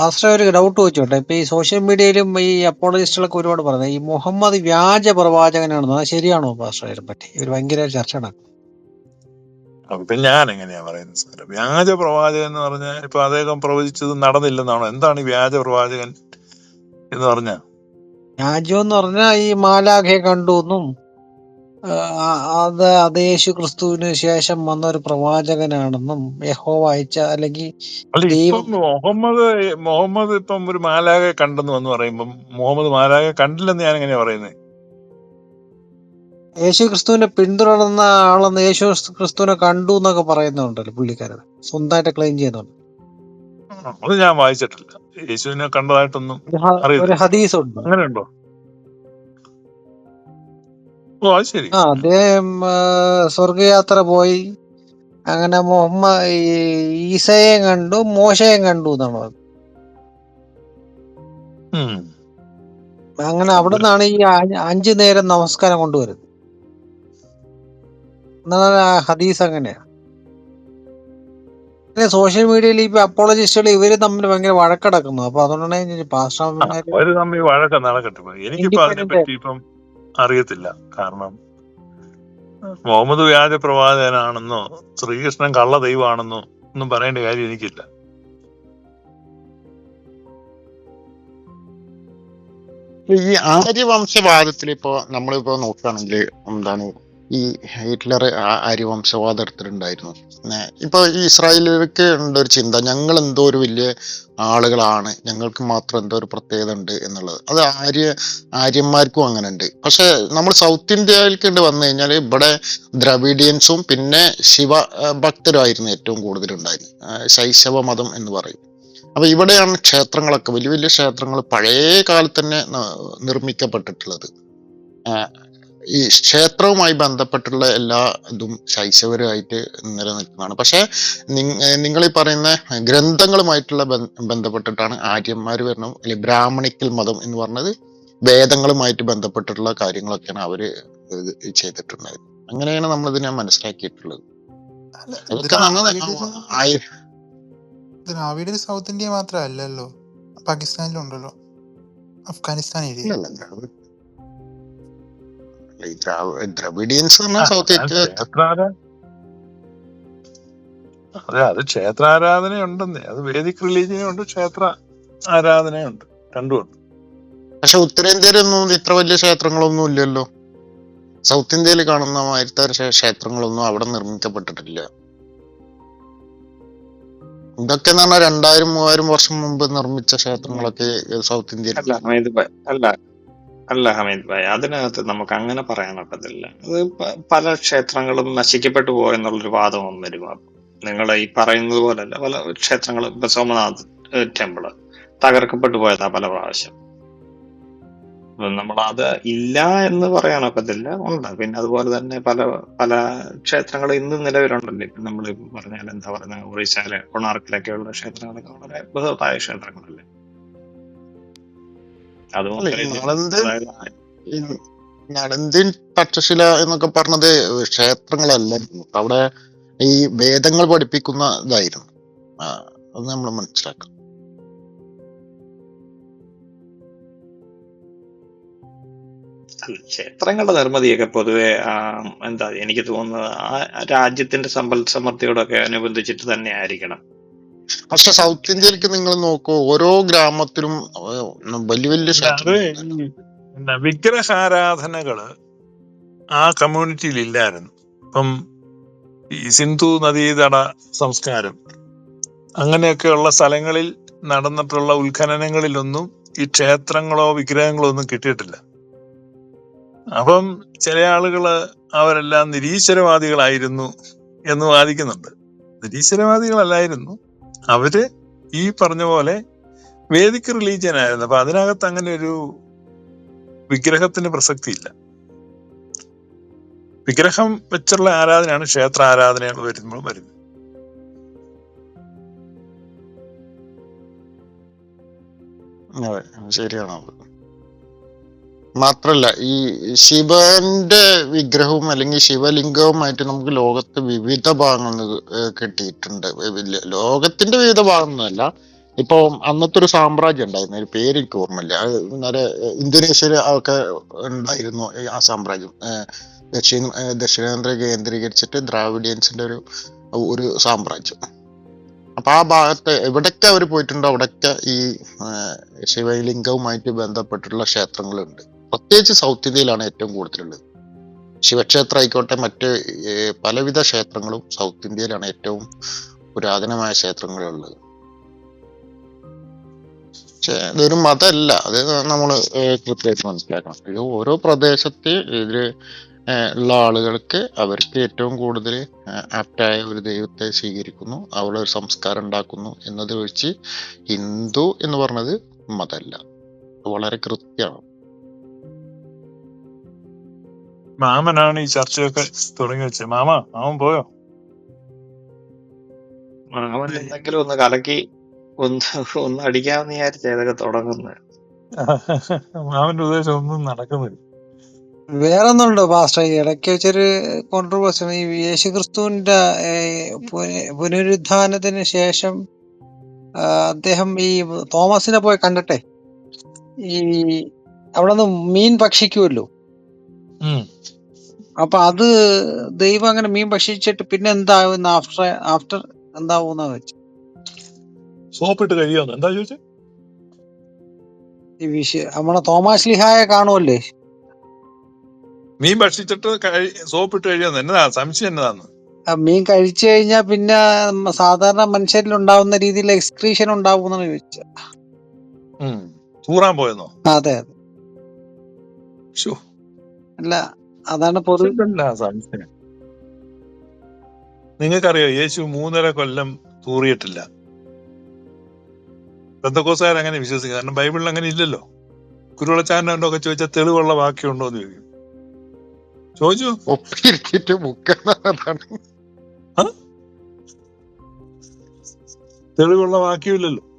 Pastor ഒരു doubt ചോദിച്ചോട്ടെ. ഇപ്പൊ ഈ സോഷ്യൽ മീഡിയയിലും ഈ അപ്പോളജിസ്റ്റുകളൊക്കെ ഒരുപാട് പറയുന്നത്. ഈ മുഹമ്മദ് വ്യാജ പ്രവാചകനാണെന്ന് അത് ശരിയാണോ പാസ്റ്റർ പറ്റി? ഒരു ഭയങ്കര ചർച്ച നടക്കും അപ്പൊ ഞാൻ എങ്ങനെയാ പറയുന്നത് സാറേ? വ്യാജ പ്രവാചകൻ എന്ന് പറഞ്ഞാൽ ഇപ്പൊ അദ്ദേഹം പ്രവചിച്ചത് നടന്നില്ലെന്നാണോ? എന്താണ് ഈ വ്യാജ പ്രവാചകൻ എന്ന് പറഞ്ഞ? വ്യാജം എന്ന് പറഞ്ഞാൽ ഈ മാലാഖയെ കണ്ടു എന്നും അത് അത് യേശു ക്രിസ്തുവിന് ശേഷം വന്ന ഒരു പ്രവാചകനാണെന്നും യഹോവ അയച്ച അല്ലെങ്കിൽ അല്ല ഇപ്പം മുഹമ്മദ് മുഹമ്മദ് ഇപ്പം ഒരു മാലാകെ കണ്ടെന്ന് വന്ന് പറയുമ്പം മുഹമ്മദ് മാലാകെ കണ്ടില്ലെന്ന് ഞാൻ എങ്ങനെയാ പറയുന്നത് യേശു ക്രിസ്തുവിനെ പിന്തുടർന്ന ആളെന്ന് യേശു ക്രിസ്തുവിനെ കണ്ടു എന്നൊക്കെ പറയുന്നുണ്ടല്ലോ പുള്ളിക്കാരൻ. സ്വന്തമായിട്ട് ക്ലെയിം ചെയ്യുന്നുണ്ട്. അത് ഞാൻ വായിച്ചിട്ടില്ല. യേശുവിനെ കണ്ടതായിട്ടൊന്നും ഒരു ഹദീസ് ഉണ്ട് അങ്ങനെയുണ്ടോ? ഓ അത് ശരി. ആ അദ്ദേഹം സ്വർഗയാത്ര പോയി. അങ്ങനെ മുഹമ്മദ് ഈസയെ കണ്ടു മോശയെ കണ്ടു എന്നാണ് പറഞ്ഞത്. അങ്ങനെ അവിടെ നിന്നാണ് ഈ അഞ്ചു നേരം നമസ്കാരം കൊണ്ടുവരുന്നത്. എന്നാണ് ഹദീസ് അങ്ങനെയാ സോഷ്യൽ മീഡിയയിൽ ഇപ്പൊ അപ്പോളജിസ്റ്റുകൾ ഇവർ തമ്മിൽ ഭയങ്കര വഴക്കടക്കുന്നു. അപ്പൊ അതുകൊണ്ടാണ് പാസ്റ്റർമാര് അവർ തമ്മിൽ വഴക്ക നടക്കട്ടെ. ഇപ്പൊ എനിക്കിപ്പോ അതിനെ ഇൻഡിപെൻഡന്റ് പറ്റി ഇപ്പം അറിയത്തില്ല. കാരണം മുഹമ്മദ് വ്യാജ പ്രവാചകനാണെന്നോ ശ്രീകൃഷ്ണൻ കള്ള ദൈവമാണെന്നോ ഒന്നും പറയേണ്ട കാര്യം എനിക്കില്ല. ഈ ആര്യവംശവാദത്തിൽ ഇപ്പോ നമ്മളിപ്പോ നോക്കുകയാണെങ്കിൽ എന്താണ് ഈ ഹിറ്റ്ലർ ആര്യവംശവാദം എടുത്തിട്ടുണ്ടായിരുന്നു ഇപ്പോൾ ഇപ്പൊ ഈ ഇസ്രായേലിലേക്ക് ഉണ്ട് ഒരു ചിന്ത ഞങ്ങൾ എന്തോ ഒരു വലിയ ആളുകളാണ് ഞങ്ങൾക്ക് മാത്രം എന്തോ ഒരു പ്രത്യേകത ഉണ്ട് എന്നുള്ളത്. അത് ആര്യ ആര്യന്മാർക്കും അങ്ങനെ ഉണ്ട് പക്ഷെ നമ്മൾ സൗത്ത് ഇന്ത്യയിലേക്ക് വന്നു കഴിഞ്ഞാൽ ഇവിടെ ദ്രവിഡിയൻസും പിന്നെ ശിവ ഭക്തരുമായിരുന്നു ഏറ്റവും കൂടുതൽ ഉണ്ടായിരുന്നത് ശൈശവ മതം എന്ന് പറയും. അപ്പൊ ഇവിടെയാണ് ക്ഷേത്രങ്ങളൊക്കെ വലിയ വലിയ ക്ഷേത്രങ്ങൾ പഴയ കാലത്ത് തന്നെ നിർമ്മിക്കപ്പെട്ടിട്ടുള്ളത്. ഈ ക്ഷേത്രവുമായി ബന്ധപ്പെട്ടുള്ള എല്ലാ ഇതും ശൈശവരുമായിട്ട് നിലനിൽക്കുന്നതാണ് പക്ഷേ നിങ്ങൾ ഈ പറയുന്ന ഗ്രന്ഥങ്ങളുമായിട്ടുള്ള ബന്ധപ്പെട്ടിട്ടാണ് ആര്യന്മാർ വരണം അല്ലെങ്കിൽ ബ്രാഹ്മണിക്കൽ മതം എന്ന് പറഞ്ഞത് വേദങ്ങളുമായിട്ട് ബന്ധപ്പെട്ടിട്ടുള്ള കാര്യങ്ങളൊക്കെയാണ് അവർ ഇത് ചെയ്തിട്ടുണ്ടായത്. അങ്ങനെയാണ് നമ്മൾ ഇതിനെ മനസ്സിലാക്കിയിട്ടുള്ളത് സൗത്ത് ഇന്ത്യ മാത്രമല്ലല്ലോ പാകിസ്ഥാനിലുണ്ടല്ലോ അഫ്ഗാനിസ്ഥാൻ ഏരിയ. ഈ ദ്രാവ- ദ്രവിഡിയൻസ് പറഞ്ഞാൽ സൗത്ത് ഞാൻ ഇന്ത്യ ക്ഷേത്രാരാ? അതെ അത് ക്ഷേത്രാരാധന ഉണ്ടെന്നേ അത് വേദിക് റിലീജിയനും ഉണ്ട് ക്ഷേത്ര ആരാധനയുണ്ട് രണ്ടുമുണ്ട് പക്ഷെ ഉത്തരേന്ത്യയിലൊന്നും ഇത്ര വലിയ ക്ഷേത്രങ്ങളൊന്നും ഇല്ലല്ലോ. സൗത്ത് ഇന്ത്യയിൽ കാണുന്ന മാതിരത്തെ ക്ഷേത്രങ്ങളൊന്നും അവിടെ നിർമ്മിക്കപ്പെട്ടിട്ടില്ല. ഇതൊക്കെ എന്ന് പറഞ്ഞാൽ രണ്ടായിരം മൂവായിരം വർഷം മുമ്പ് നിർമ്മിച്ച ക്ഷേത്രങ്ങളൊക്കെ സൗത്ത് ഇന്ത്യയിൽ അല്ല അല്ല ഹമീദ് ഭായ് അതിനകത്ത് നമുക്ക് അങ്ങനെ പറയാനൊക്കത്തില്ല. അത് പല ക്ഷേത്രങ്ങളും നശിക്കപ്പെട്ടു പോയെന്നുള്ളൊരു വാദം വരും. നിങ്ങൾ ഈ പറയുന്നത് പോലല്ല പല ക്ഷേത്രങ്ങളും ഇപ്പൊ സോമനാഥ് ടെമ്പിൾ തകർക്കപ്പെട്ടു പോയതാ പല പ്രാവശ്യം. നമ്മൾ അത് ഇല്ല എന്ന് പറയാനൊക്കത്തില്ല ഉണ്ട്. പിന്നെ അതുപോലെ തന്നെ പല പല ക്ഷേത്രങ്ങൾ ഇന്ന് നിലവിലുണ്ടല്ലോ. ഇപ്പൊ നമ്മൾ പറഞ്ഞാൽ എന്താ പറയുന്നത് ഒറീസയിലെ കൊണാർക്കിലൊക്കെയുള്ള ക്ഷേത്രങ്ങളൊക്കെ വളരെ ബൃഹത്തായ ക്ഷേത്രങ്ങളല്ലേ. അതും നളന്ദൻ തക്ഷശില എന്നൊക്കെ പറഞ്ഞത് ക്ഷേത്രങ്ങളല്ലായിരുന്നു അവിടെ ഈ വേദങ്ങൾ പഠിപ്പിക്കുന്ന ഇതായിരുന്നു. അത് നമ്മൾ മനസ്സിലാക്കണം. അല്ല, ക്ഷേത്രങ്ങളുടെ നിർമ്മിതിയൊക്കെ പൊതുവെ എന്താ എനിക്ക് തോന്നുന്നത് ആ രാജ്യത്തിന്റെ സമ്പൽ സമൃദ്ധിയോടൊക്കെ അനുബന്ധിച്ചിട്ട് തന്നെ ആയിരിക്കണം പക്ഷെ സൗത്ത് ഇന്ത്യയിലേക്ക് നിങ്ങൾ നോക്കൂ ഓരോ ഗ്രാമത്തിലും വലിയ വലിയ വിഗ്രഹാരാധനകൾ ആ കമ്മ്യൂണിറ്റിയിൽ ഇല്ലായിരുന്നു. ഇപ്പം ഈ സിന്ധു നദീതട സംസ്കാരം അങ്ങനെയൊക്കെയുള്ള സ്ഥലങ്ങളിൽ നടന്നിട്ടുള്ള ഉത്ഖനനങ്ങളിലൊന്നും ഈ ക്ഷേത്രങ്ങളോ വിഗ്രഹങ്ങളോ ഒന്നും കിട്ടിയിട്ടില്ല. അപ്പം ചില ആളുകൾ അവരെല്ലാം നിരീശ്വരവാദികളായിരുന്നു എന്ന് വാദിക്കുന്നുണ്ട്. നിരീശ്വരവാദികളല്ലായിരുന്നു. അവർ ഈ പറഞ്ഞ പോലെ വേദിക് റിലീജിയൻ ആയിരുന്നു അപ്പൊ അതിനകത്ത് അങ്ങനെ ഒരു വിഗ്രഹത്തിന് പ്രസക്തിയില്ല. വിഗ്രഹം വെച്ചുള്ള ആരാധനയാണ് ക്ഷേത്ര ആരാധനകൾ വരുമ്പോൾ വരുന്നത്. അതെ ശരിയാണ്. മാത്രല്ല ഈ ശിവന്റെ വിഗ്രഹവും അല്ലെങ്കിൽ ശിവലിംഗവുമായിട്ട് നമുക്ക് ലോകത്ത് വിവിധ ഭാഗങ്ങളിൽ കിട്ടിയിട്ടുണ്ട്. ലോകത്തിന്റെ വിവിധ ഭാഗങ്ങളല്ല ഇപ്പൊ അന്നത്തെ ഒരു സാമ്രാജ്യം ഉണ്ടായിരുന്നു. ഒരു പേര് എനിക്ക് ഓർമ്മയില്ല. അത് നേരെ ഇന്തോനേഷ്യയിൽ ഒക്കെ ഉണ്ടായിരുന്നു ആ സാമ്രാജ്യം. ദക്ഷിണ ദക്ഷിണേന്ത്യ കേന്ദ്രീകരിച്ചിട്ട് ദ്രാവിഡിയൻസിന്റെ ഒരു ഒരു സാമ്രാജ്യം. അപ്പൊ ആ ഭാഗത്ത് എവിടൊക്കെ അവർ പോയിട്ടുണ്ടോ അവിടൊക്കെ ഈ ശിവലിംഗവുമായിട്ട് ബന്ധപ്പെട്ടിട്ടുള്ള ക്ഷേത്രങ്ങളുണ്ട്. പ്രത്യേകിച്ച് സൗത്ത് ഇന്ത്യയിലാണ് ഏറ്റവും കൂടുതലുള്ളത്. ശിവക്ഷേത്രം ആയിക്കോട്ടെ മറ്റ് പലവിധ ക്ഷേത്രങ്ങളും സൗത്ത് ഇന്ത്യയിലാണ് ഏറ്റവും പുരാതനമായ ക്ഷേത്രങ്ങളുള്ളത്. ഇതൊരു മതമല്ല അത് നമ്മൾ കൃത്യമായിട്ട് മനസ്സിലാക്കണം. ഇത് ഓരോ പ്രദേശത്ത് ഇതിൽ ഉള്ള ആളുകൾക്ക് അവർക്ക് ഏറ്റവും കൂടുതൽ ആപ്റ്റായ ഒരു ദൈവത്തെ സ്വീകരിക്കുന്നു അവിടെ ഒരു സംസ്കാരം ഉണ്ടാക്കുന്നു എന്നത് വെച്ച് ഹിന്ദു എന്ന് പറഞ്ഞത് മതമല്ല വളരെ കൃത്യമാണ്. മാമനാണ് ഈ ചർച്ചയൊക്കെ തുടങ്ങി വെച്ചത്. മാമ മാമൻ പോയോ? മാമൻ എന്തെങ്കിലും ഒന്ന് കലക്കി ഒന്ന് ഒന്ന് അടിക്കാമെന്ന് വിചാരിച്ച ഇതൊക്കെ തുടങ്ങുന്നത്. മാമന്റെ ഉദ്ദേശം ഒന്നും നടക്കുന്നില്ല. വേറൊന്നുണ്ടോ പാസ്റ്റർ? ഇടയ്ക്ക് വെച്ചൊരു കോൺട്രവേഴ്സി ഈ യേശു ക്രിസ്തുവിന്റെ പുനരുദ്ധാനത്തിന് പുനരുത്ഥാനത്തിന് ശേഷം അദ്ദേഹം ഈ തോമസിനെ പോയി കണ്ടിട്ടെ? ഈ അവിടെ നിന്ന് മീൻ ഭക്ഷിക്കുമല്ലോ. അപ്പൊ അത് ദൈവം അങ്ങനെ മീൻ ഭക്ഷിച്ചിട്ട് പിന്നെ എന്താവും ആഫ്റ്റർ ആഫ്റ്റർ എന്താവും വെച്ചു? സോപ്പിട്ട് കഴിയുമെന്ന്. എന്താ ചോദിച്ചേ? നമ്മളെ തോമാസ് ലിഹായെ കാണുമല്ലേ മീൻ ഭക്ഷിച്ചിട്ട് സോപ്പ് സോപ്പിട്ട് കഴിയാന്ന് എന്നതാ സംശയം എന്നതാന്ന്? മീൻ കഴിച്ചു കഴിഞ്ഞാ പിന്നെ സാധാരണ മനുഷ്യരിൽ ഉണ്ടാവുന്ന രീതിയിൽ എക്സ്ക്രീഷൻ ഉണ്ടാവും ചോദിച്ചാ ചോദിച്ചത് തൂറാൻ പോയെന്നോ? അതെ അതെ. ശോ, അല്ല അതാണ് സംശയം നിങ്ങൾക്കറിയോ യേശു മൂന്നര കൊല്ലം തൂറിയിട്ടില്ല. ബന്ധക്കോസുകാർ അങ്ങനെ വിശ്വസിക്കുക കാരണം ബൈബിളിൽ അങ്ങനെ ഇല്ലല്ലോ. കുരുവളച്ചാരനോ ഒക്കെ ചോദിച്ചാൽ തെളിവുള്ള വാക്യമുണ്ടോ എന്ന് ചോദിക്കും. ചോദിച്ചു? ഒപ്പിരിച്ചിട്ട് തെളിവുള്ള വാക്യമില്ലല്ലോ.